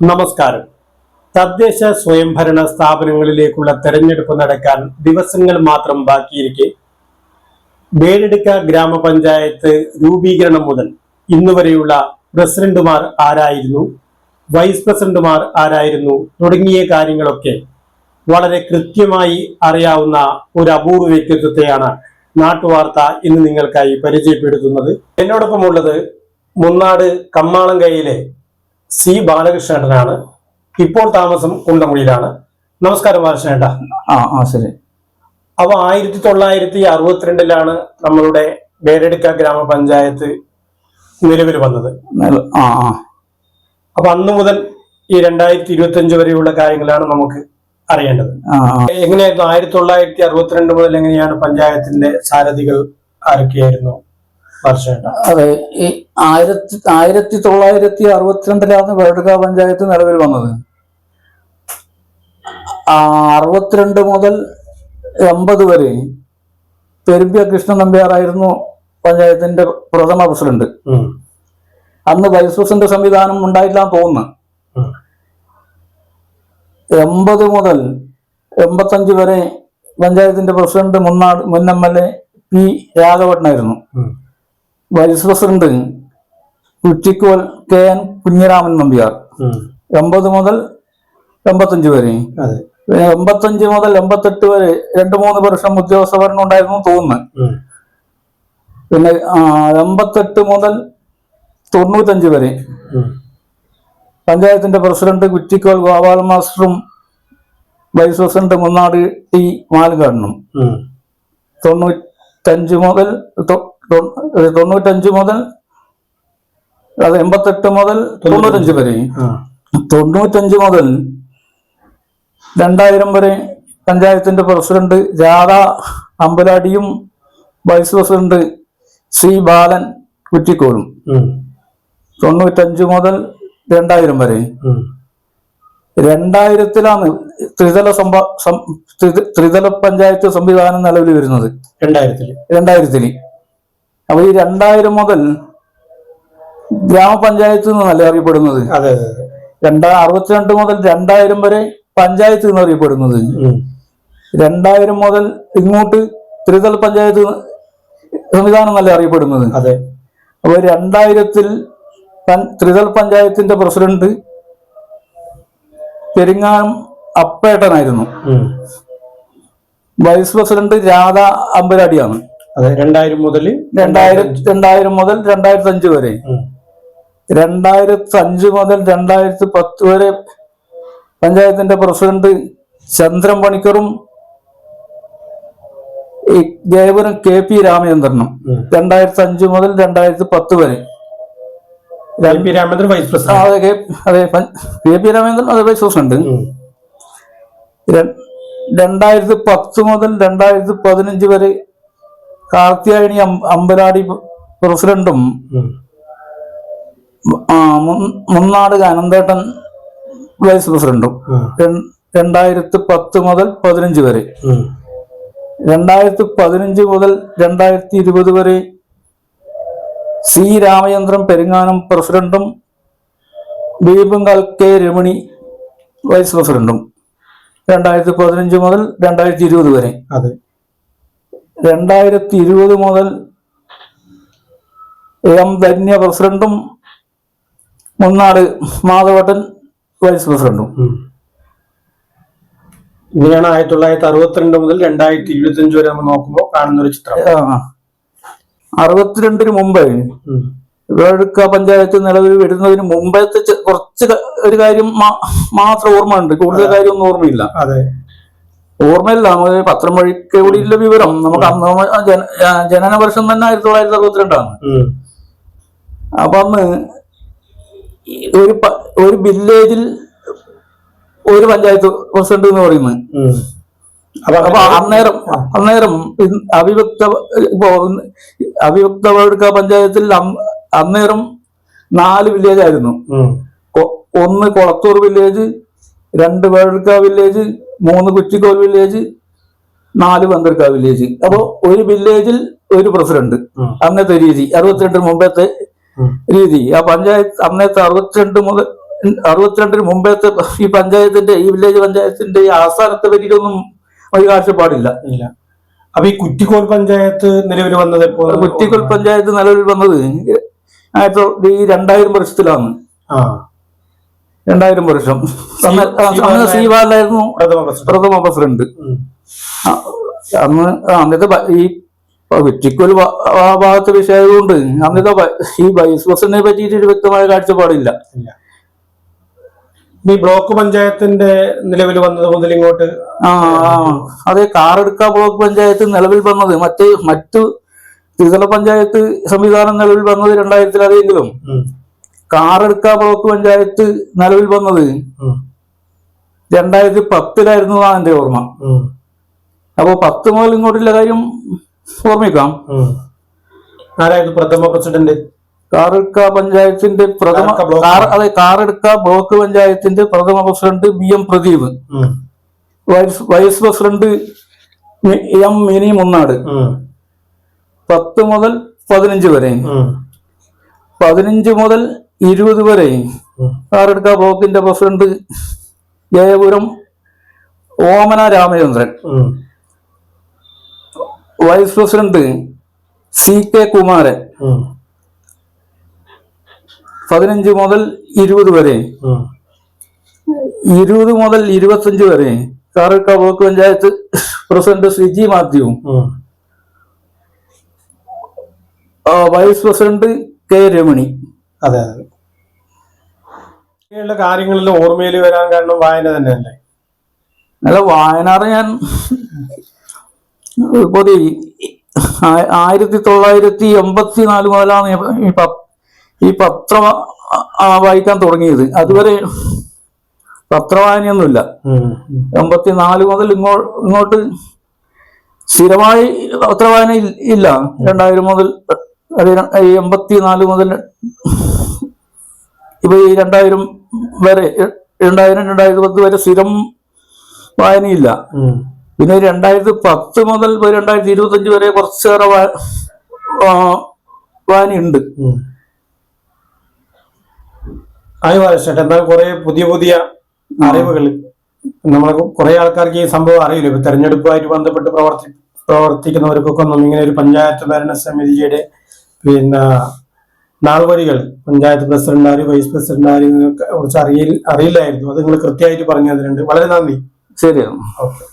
നമസ്കാരം. തദ്ദേശ സ്വയംഭരണ സ്ഥാപനങ്ങളിലേക്കുള്ള തെരഞ്ഞെടുപ്പ് നടക്കാൻ ദിവസങ്ങൾ മാത്രം ബാക്കിയിരിക്കെ. വേലെടുക്ക ഗ്രാമപഞ്ചായത്ത് രൂപീകരണം മുതൽ ഇന്നുവരെയുള്ള പ്രസിഡന്റുമാർ ആരായിരുന്നു വൈസ് പ്രസിഡന്റുമാർ ആരായിരുന്നു തുടങ്ങിയ കാര്യങ്ങളൊക്കെ വളരെ കൃത്യമായി അറിയാവുന്ന ഒരു അപൂർവ വ്യക്തിത്വത്തെയാണ് നാട്ടുവാർത്ത ഇന്ന് നിങ്ങൾക്കായി പരിചയപ്പെടുത്തുന്നത്. എന്നോടൊപ്പം ഉള്ളത് മുന്നാട് കമ്മാളങ്കയിലെ സി ബാലകൃഷ്ണേട്ടനാണ്. ഇപ്പോൾ താമസം കുണ്ടമുടിയിലാണ്. നമസ്കാരം ബാലകൃഷ്ണേട്ട. ആ ആ ശരി. അപ്പോൾ ആയിരത്തി തൊള്ളായിരത്തി അറുപത്തിരണ്ടിലാണ് നമ്മളുടെ വേരടുക്ക ഗ്രാമപഞ്ചായത്ത് നിലവിൽ വന്നത്. നല്ല- ആ ആ. അപ്പൊ അന്ന് മുതൽ ഈ രണ്ടായിരത്തി ഇരുപത്തി അഞ്ച് വരെയുള്ള കാര്യങ്ങളാണ് നമുക്ക് അറിയേണ്ടത്. എങ്ങനെയായിരുന്നു ആയിരത്തി തൊള്ളായിരത്തി അറുപത്തിരണ്ട് മുതൽ എങ്ങനെയാണ് പഞ്ചായത്തിന്റെ സാരഥികൾ ആരൊക്കെയായിരുന്നു വർഷ അതെ ഈ ആയിരത്തി ആയിരത്തി തൊള്ളായിരത്തി അറുപത്തിരണ്ടിലാണ് വേടുക പഞ്ചായത്ത് നിലവിൽ വന്നത്. അറുപത്തിരണ്ട് മുതൽ എൺപത് വരെ പെരുമ്പ്യ കൃഷ്ണൻ നമ്പ്യാറായിരുന്നു പഞ്ചായത്തിന്റെ പ്രഥമ പ്രസിഡന്റ്. അന്ന് വൈസൂസിന്റെ സംവിധാനം ഉണ്ടായില്ല തോന്നുന്നു. എൺപത് മുതൽ എൺപത്തഞ്ച് വരെ പഞ്ചായത്തിന്റെ പ്രസിഡന്റ് മുന്നാട് മുൻ M L A P രാഘവട്ടനായിരുന്നു. Vice president Kuttikol K N Kunhiraman Nambiar. എൺപത് മുതൽ എൺപത്തഞ്ച് വരെ. പിന്നെ എൺപത്തഞ്ച് മുതൽ എൺപത്തെട്ട് വരെ രണ്ടു മൂന്ന് വർഷം ഉദ്യോഗസ്ഥ ഭരണം ഉണ്ടായിരുന്നു തോന്നുന്നു. പിന്നെ എൺപത്തെട്ട് മുതൽ തൊണ്ണൂറ്റഞ്ച് വരെ. പഞ്ചായത്തിന്റെ പ്രസിഡന്റ് കുറ്റിക്കോൽ ഗോപാൽ മാസ്റ്ററും വൈസ് പ്രസിഡന്റ് മുന്നാട് ടി മാലുകാടനും. തൊണ്ണൂറ്റഞ്ച് മുതൽ തൊണ്ണൂറ്റഞ്ച് മുതൽ അത് എൺപത്തെട്ട് മുതൽ തൊണ്ണൂറ്റഞ്ച് വരെ. തൊണ്ണൂറ്റഞ്ച് മുതൽ രണ്ടായിരം വരെ പഞ്ചായത്തിന്റെ പ്രസിഡന്റ് രാധ അമ്പലാടിയും വൈസ് പ്രസിഡന്റ് സി ബാലൻ കുറ്റിക്കോളും ഉം. തൊണ്ണൂറ്റഞ്ച് മുതൽ രണ്ടായിരം വരെ. രണ്ടായിരത്തിലാണ് ത്രിതല സംഭ ത്രിതല പഞ്ചായത്ത് സംവിധാനം നിലവിൽ വരുന്നത് രണ്ടായിരത്തിൽ രണ്ടായിരത്തിൽ അപ്പൊ ഈ രണ്ടായിരം മുതൽ ഗ്രാമപഞ്ചായത്ത് എന്നല്ലേ അറിയപ്പെടുന്നത്? രണ്ടാ അറുപത്തിരണ്ട് മുതൽ രണ്ടായിരം വരെ പഞ്ചായത്ത് എന്ന് അറിയപ്പെടുന്നത്. രണ്ടായിരം മുതൽ ഇങ്ങോട്ട് ത്രിതല പഞ്ചായത്ത് സംവിധാനം എന്നല്ലേ അറിയപ്പെടുന്നത്? അതെ. അപ്പൊ രണ്ടായിരത്തിൽ ത്രിതല പഞ്ചായത്തിന്റെ പ്രസിഡന്റ് പെരിങ്ങാനം അപ്പേട്ടനായിരുന്നു. വൈസ് പ്രസിഡന്റ് രാധ അമ്പരാടിയാണ്. രണ്ടായിരം മുതൽ രണ്ടായിരം രണ്ടായിരം മുതൽ രണ്ടായിരത്തി അഞ്ച് വരെ. രണ്ടായിരത്തി അഞ്ച് മുതൽ രണ്ടായിരത്തി പത്ത് വരെ പഞ്ചായത്തിന്റെ പ്രസിഡന്റ് ചന്ദ്രൻ പണിക്കറും ദേവനും കെ പി രാമചന്ദ്രനും രണ്ടായിരത്തി അഞ്ച് മുതൽ രണ്ടായിരത്തി പത്ത് വരെ. M P Ramachandran vice president അതെ കെ- അതെ പ- കെ പി രാമചന്ദ്രൻ അതെ വൈസ് പ്രസിഡന്റ് രണ്ടായിരത്തി പത്ത് മുതൽ രണ്ടായിരത്തി പതിനഞ്ച് വരെ കാർത്തിയായണി അമ്പലാടി പ്രസിഡന്റും മുന്നാട് അനന്തേട്ടൻ വൈസ് പ്രസിഡന്റും രണ്ടായിരത്തി പത്ത് മുതൽ പതിനഞ്ച് വരെ. രണ്ടായിരത്തി പതിനഞ്ച് മുതൽ രണ്ടായിരത്തി ഇരുപത് വരെ സി രാമചന്ദ്രൻ പെരുങ്ങാനം പ്രസിഡന്റും ദീപങ്കൽ കെ രമണി വൈസ് പ്രസിഡന്റും. രണ്ടായിരത്തി പതിനഞ്ച് മുതൽ രണ്ടായിരത്തി ഇരുപത് വരെ. അതെ. രണ്ടായിരത്തി ഇരുപത് മുതൽ എം ധന്യ പ്രസിഡന്റും മുന്നാട് മാധവട്ടൻ വൈസ് പ്രസിഡന്റും. ഇങ്ങനെയാണ് ആയിരത്തി തൊള്ളായിരത്തി അറുപത്തിരണ്ട് മുതൽ രണ്ടായിരത്തി ഇരുപത്തി അഞ്ച് വരെ നമ്മൾ നോക്കുമ്പോൾ കാണുന്ന ഒരു ചിത്രം. അറുപത്തിരണ്ടിന് മുമ്പേ വേൾഡ് വേടുക്ക പഞ്ചായത്ത് നിലവിൽ വരുന്നതിന് മുമ്പത്തെ കുറച്ച് ഒരു കാര്യം മാത്രം ഓർമ്മ ഉണ്ട് കൂടുതൽ കാര്യമൊന്നും ഓർമ്മയില്ല. അതെ. ഓർമ്മയില്ല. നമുക്ക് പത്രം വഴിക്ക് കൂടിയുള്ള വിവരം. നമുക്ക് അന്ന് ജനന വർഷം തന്നെ ആയിരത്തി തൊള്ളായിരത്തി അറുപത്തിരണ്ടാണ് അപ്പൊ അന്ന് ഒരു ഒരു വില്ലേജിൽ ഒരു പഞ്ചായത്ത് പ്രസിഡന്റ് എന്ന് പറയുന്നത്. അപ്പൊ അന്നേരം അന്നേരം അവിഭക്ത ഇപ്പോ അവിഭക്ത വേടുക്ക പഞ്ചായത്തിൽ അന്നേരം നാല് വില്ലേജ് ആയിരുന്നു. ഒന്ന് കൊളത്തൂർ വില്ലേജ് രണ്ട് വേടുക്ക വില്ലേജ് മൂന്ന് കുറ്റിക്കോൽ വില്ലേജ് നാല് പന്തർക്ക വില്ലേജ് അപ്പോ ഒരു വില്ലേജിൽ ഒരു പ്രസിഡന്റ് അന്നത്തെ രീതി അറുപത്തിരണ്ടിന് മുമ്പത്തെ. രീതി. ആ പഞ്ചായത്ത് അന്നത്തെ അറുപത്തിരണ്ട് മുതൽ അറുപത്തിരണ്ടിന് മുമ്പത്തെ ഈ പഞ്ചായത്തിന്റെ ഈ വില്ലേജ് പഞ്ചായത്തിന്റെ ഈ ആസ്ഥാനത്തെ പറ്റിയിട്ടൊന്നും ഒരു കാഴ്ചപ്പാടില്ല. ഇല്ല. അപ്പൊ ഈ കുറ്റിക്കോൽ പഞ്ചായത്ത് നിലവിൽ വന്നത് കുറ്റിക്കോൽ പഞ്ചായത്ത് നിലവിൽ വന്നത് ആയിരത്തി ഈ രണ്ടായിരം വർഷത്തിലാണ്. രണ്ടായിരം വർഷം. അന്ന് സീവാലായിരുന്നു പ്രഥമ പ്രസിഡന്റ്. അന്ന് അന്നത്തെ ഈ ആ ഭാഗത്തെ വിഷയമായതുകൊണ്ട് അന്നത്തെ ഭ- ഈ വൈസ് പ്രസിഡന്റിനെ പറ്റിയിട്ട് ഒരു വ്യക്തമായ കാഴ്ചപ്പാടില്ല. ഈ ബ്ലോക്ക് പഞ്ചായത്തിന്റെ നിലവിൽ വന്നത് മുതൽ ഇങ്ങോട്ട്? ആ അതെ കാറെടുക്ക ബ്ലോക്ക് പഞ്ചായത്ത് നിലവിൽ വന്നത്. മറ്റ് മറ്റു ത്രിതല പഞ്ചായത്ത് സംവിധാനം നിലവിൽ വന്നത് രണ്ടായിരത്തിലധികമെങ്കിലും ഉം. കാറെടുക്ക ബ്ലോക്ക് പഞ്ചായത്ത് നിലവിൽ വന്നത്. രണ്ടായിരത്തി പത്തിലായിരുന്നു എന്റെ ഓർമ്മ. അപ്പൊ അപ്പോൾ പത്ത് മുതൽ ഇങ്ങോട്ടുള്ള കാര്യം ഓർമ്മിക്കാം. ആരായിരുന്നു പ്രഥമ പ്രസിഡന്റ് കാറെടുക്ക പഞ്ചായത്തിന്റെ പ്രഥമ അതെ കാറെടുക്ക ബ്ലോക്ക് പഞ്ചായത്തിന്റെ പ്രഥമ president B M Pradeep vice vice president M Mini Munnad. പത്ത് മുതൽ പതിനഞ്ച് വരെ. പതിനഞ്ച് മുതൽ ഇരുപത് വരെ. കാറെടുക്ക ബ്ലോക്കിന്റെ president Jayapuram Omana Ramachandran. Vice president C K Kumaran. പതിനഞ്ച് മുതൽ ഇരുപത് വരെ. ഇരുപത് മുതൽ ഇരുപത്തഞ്ച് വരെ. Karadka block panchayat president Siji Mathew. Vice president K Ramani. അതെ അതെ. ഇങ്ങനെയുള്ള കാര്യങ്ങളിൽ ഓർമ്മയിൽ വരാൻ കാരണം വായന തന്നെയല്ലേ? അല്ല വായനാറ് ഞാൻ ആ- ആയിരത്തി തൊള്ളായിരത്തി എൺപത്തി നാല് മുതലാണ് ഈ- ഈ പത്രം വായിക്കാൻ തുടങ്ങിയത് അതുവരെ പത്രവായനയൊന്നുമില്ല. എൺപത്തി നാല് മുതൽ ഇങ്ങോ ഇങ്ങോട്ട് സ്ഥിരമായി പത്രവായന ഇല്ല രണ്ടായിരം മുതൽ എൺപത്തി നാല് മുതൽ ഇപ്പൊ ഈ രണ്ടായിരം വരെ രണ്ടായിരം രണ്ടായിരത്തി പത്ത് വരെ സ്ഥിരം വായനയില്ല. പിന്നെ രണ്ടായിരത്തി പത്ത് മുതൽ രണ്ടായിരത്തി ഇരുപത്തി അഞ്ച് വരെ കുറച്ചേറെ വാനിയുണ്ട്. ആയി എന്നാൽ കുറെ പുതിയ പുതിയ അറിവുകൾ. നമ്മളെ കുറെ ആൾക്കാർക്ക് ഈ സംഭവം അറിയില്ല. ഇപ്പൊ തെരഞ്ഞെടുപ്പുമായിട്ട് ബന്ധപ്പെട്ട് പ്രവർത്തി പ്രവർത്തിക്കുന്നവർക്കൊക്കെ ഒന്നും ഇങ്ങനെ ഒരു പഞ്ചായത്ത് ഭരണ സമിതിയുടെ പിന്നെ നാൾവഴികൾ. പഞ്ചായത്ത് പ്രസിഡന്റുമാര് വൈസ് പ്രസിഡന്റുമാര് കുറിച്ച് അറിയില്ല അറിയില്ലായിരുന്നു. അത് നിങ്ങൾ കൃത്യമായിട്ട് പറഞ്ഞു തന്നിട്ടുണ്ട്. വളരെ നന്ദി. ശരിയാണ്. ഓക്കെ.